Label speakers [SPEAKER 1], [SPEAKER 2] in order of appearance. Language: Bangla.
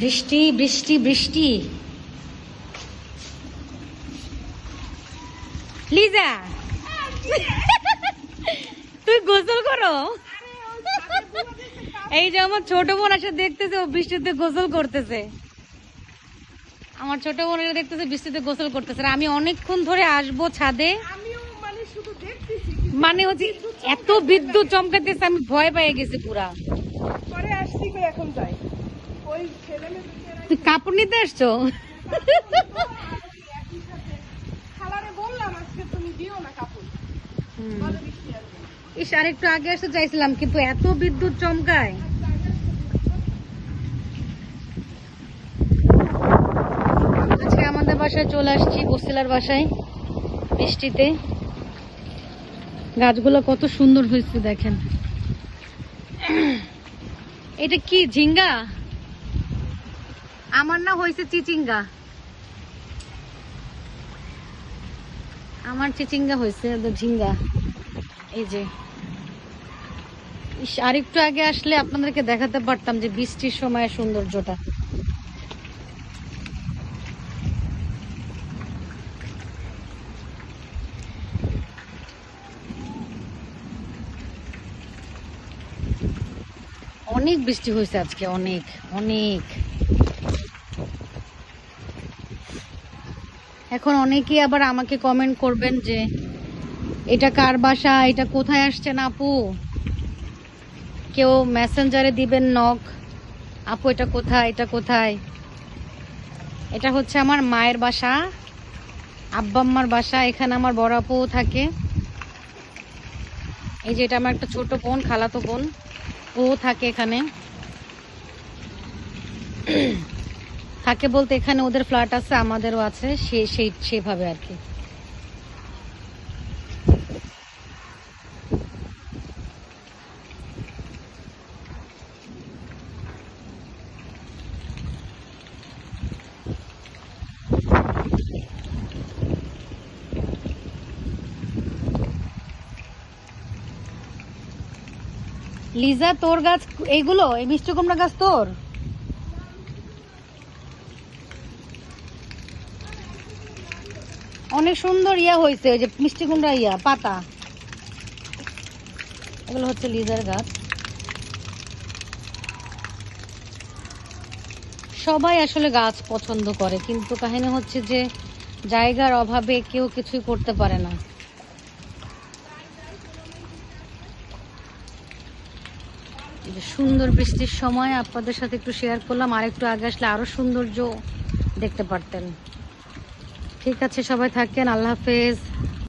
[SPEAKER 1] বৃষ্টি বৃষ্টি বৃষ্টি। লিজা! তুই গোসল করো। এই যে আমার ছোট বোন আসে দেখতেছে ও বৃষ্টিতে গোসল করতেছে। আমার ছোট বোন এসে দেখতেছে বৃষ্টিতে গোসল করতেছে। আর আমি অনেকক্ষণ ধরে আসব ছাদে।
[SPEAKER 2] মানে
[SPEAKER 1] মানে হচ্ছে এত বিদ্যুৎ চমকাতেছে আমি ভয় পেয়ে গেছি পুরা।
[SPEAKER 2] পরে আসছি করে এখন যাই ওই ছেলে মেয়ে
[SPEAKER 1] তুই কাপড় নিতে
[SPEAKER 2] আসবে।
[SPEAKER 1] ইস আর একটু আগে আসতে চাইছিলাম কিন্তু এত বিদ্যুৎ চমকায়। আজকে আমাদের বাসায় চলে আসছি বসিলার বাসায় বৃষ্টিতে। গাছগুলো কত সুন্দর হয়েছে দেখেন। এটা কি ঝিঙ্গা? আমার না হয়েছে চিচিঙ্গা। আমার চিচিঙ্গা হয়েছে ঝিঙ্গা। এই যে। ইস, আরেকটু আগে আসলে আপনাদেরকে দেখাতে পারতাম যে বৃষ্টির সময় সৌন্দর্যটা। অনেক বৃষ্টি হয়েছে আজকে অনেক অনেক। এখন অনেকেই আবার আমাকে কমেন্ট করবেন যে, এটা কার বাসা? এটা কোথায় আসছেন আপু? কেউ মেসেঞ্জারে দিবেন নখ আপু, এটা কোথায়? এটা কোথায়? এটা হচ্ছে আমার মায়ের বাসা আব্বাম্মার বাসা, এখানে আমার বড় আপু থাকে। এই যে এটা আমার একটা ছোট বোন, খালাতো বোন, ও থাকে এখানে। থাকে বলতে এখানে ওদের ফ্ল্যাট আছে, আমাদেরও আছে, সে, সেই, সেভাবে আর কি। লিজা, তোর গাছ, এইগুলো, এই মিষ্টি কুমড়া গাছ তোর? অনেক সুন্দর ইয়া হয়েছে যে মিষ্টি কুমড়া ইয়া, পাতা। এগুলো হচ্ছে লিজার গাছ। সবাই আসলে গাছ পছন্দ করে, কিন্তু কাহিনী হচ্ছে যে জায়গার অভাবে কেউ কিছুই করতে পারে না। সুন্দর বৃষ্টির সময় আপনাদের সাথে একটু শেয়ার করলাম আর একটু আগে আসলে আরও সৌন্দর্য দেখতে পারতেন। ঠিক আছে সবাই থাকেন আল্লাহ হাফেজ।